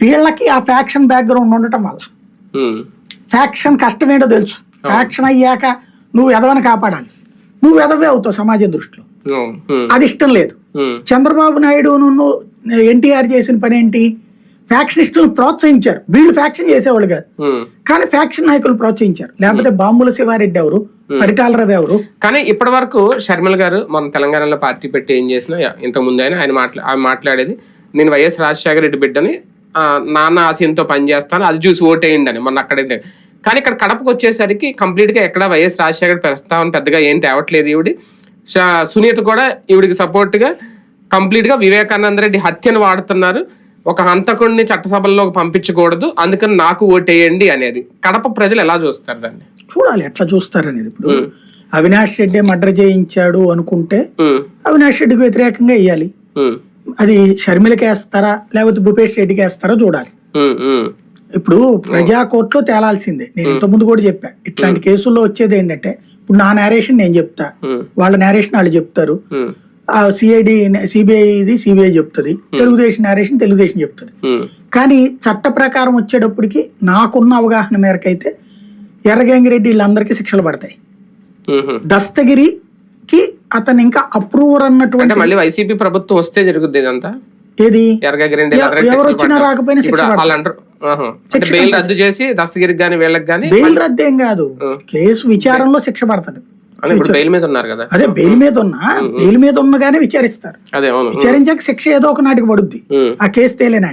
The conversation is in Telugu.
వీళ్ళకి ఆ ఫ్యాక్షన్ బ్యాక్గ్రౌండ్ ఉండటం వల్ల. ఫ్యాక్షన్ కష్టమేంటో తెలుసు. ఫ్యాక్షన్ అయ్యాక నువ్వు ఎదవని కాపాడాలి. నువ్వు ఎదవే అవుతావు సమాజం దృష్టిలో. అది ఇష్టం లేదు. చంద్రబాబు నాయుడు నువ్వు ఎన్టీఆర్ చేసిన పని ఏంటి? ఫ్యాక్షనిస్టులను ప్రోత్సహించారు. వీళ్ళు ఫ్యాక్షన్ చేసేవాళ్ళు కాదు. కానీ ఫ్యాక్షన్ నాయకులు ప్రోత్సహించారు. లేకపోతే బాంబుల శివారెడ్డి ఎవరు? పరిటాల రవి ఎవరు? కానీ ఇప్పటి వరకు షర్మిల గారు మన తెలంగాణలో పార్టీ పెట్టి ఏం చేసినా ఇంతకు ముందు అయినా ఆయన మాట్లా ఆమె మాట్లాడేది నేను వైఎస్ రాజశేఖర రెడ్డి బిడ్డని నాన్న ఆశయంతో పనిచేస్తాను అది చూసి ఓటేయండి అని మొన్న అక్కడ కానీ ఇక్కడ కడపకు వచ్చేసరికి కంప్లీట్గా ఎక్కడ వైఎస్ రాజశేఖర ప్రస్తావన పెద్దగా ఏం తేవట్లేదు ఈవిడి. సునీత కూడా ఈవిడికి సపోర్ట్గా కంప్లీట్గా వివేకానంద రెడ్డి హత్యను వాడుతున్నారు. ఒక హంతకుడిని చట్టసభల్లోకి పంపించకూడదు అందుకని నాకు ఓటేయండి అనేది. కడప ప్రజలు ఎలా చూస్తారు దాన్ని? చూడాలి ఎట్లా చూస్తారనేది ఇప్పుడు. అవినాష్ రెడ్డి మర్డర్ చేయించాడు అనుకుంటే అవినాష్ రెడ్డికి వ్యతిరేకంగా వేయాలి అది షర్మిలకి వేస్తారా లేకపోతే భూపేష్ రెడ్డికి వేస్తారా చూడాలి ఇప్పుడు ప్రజా కోర్టులో తేలాల్సిందే. నేను ఇంత ముందు కూడా చెప్పా. ఇట్లాంటి కేసుల్లో వచ్చేది ఏంటంటే ఇప్పుడు నా నేరేషన్ నేను చెప్తా. వాళ్ళ నేరేషన్ వాళ్ళు చెప్తారు. ఆ సిఐడి సిబిఐ ఇది సిబిఐ చెప్తుంది. తెలుగుదేశం నేరేషన్ తెలుగుదేశం చెప్తుంది. కానీ చట్ట ప్రకారం వచ్చేటప్పటికి నాకున్న అవగాహన మేరకు అయితే ఎర్రగంగిరెడ్డి వీళ్ళందరికీ శిక్షలు పడతాయి. దస్తగిరికి అతను ఇంకా అప్రూవర్ అన్నటువంటి మళ్ళీ వైసీపీ ప్రభుత్వం వస్తే జరుగుద్ది ఇదంతా? ఏది? ఎవరు వచ్చినా రాకపోయినా శిక్ష అంటారు బెయిల్ రద్దు చేసి దస్తగిరికి గానీ వీళ్ళకి గానీ బెయిల్ రద్దేం కాదు. కేసు విచారణలో శిక్ష పడుతుంది బెయిల్ మీద ఉన్నారు కదా? అదే బెయిల్ మీద ఉన్నా బెయిల్ మీద ఉన్నగానే విచారిస్తారు. అదే విచారించాక శిక్ష ఏదో ఒక నాటికి పడుద్ది. ఆ కేసు తేలేనాటి.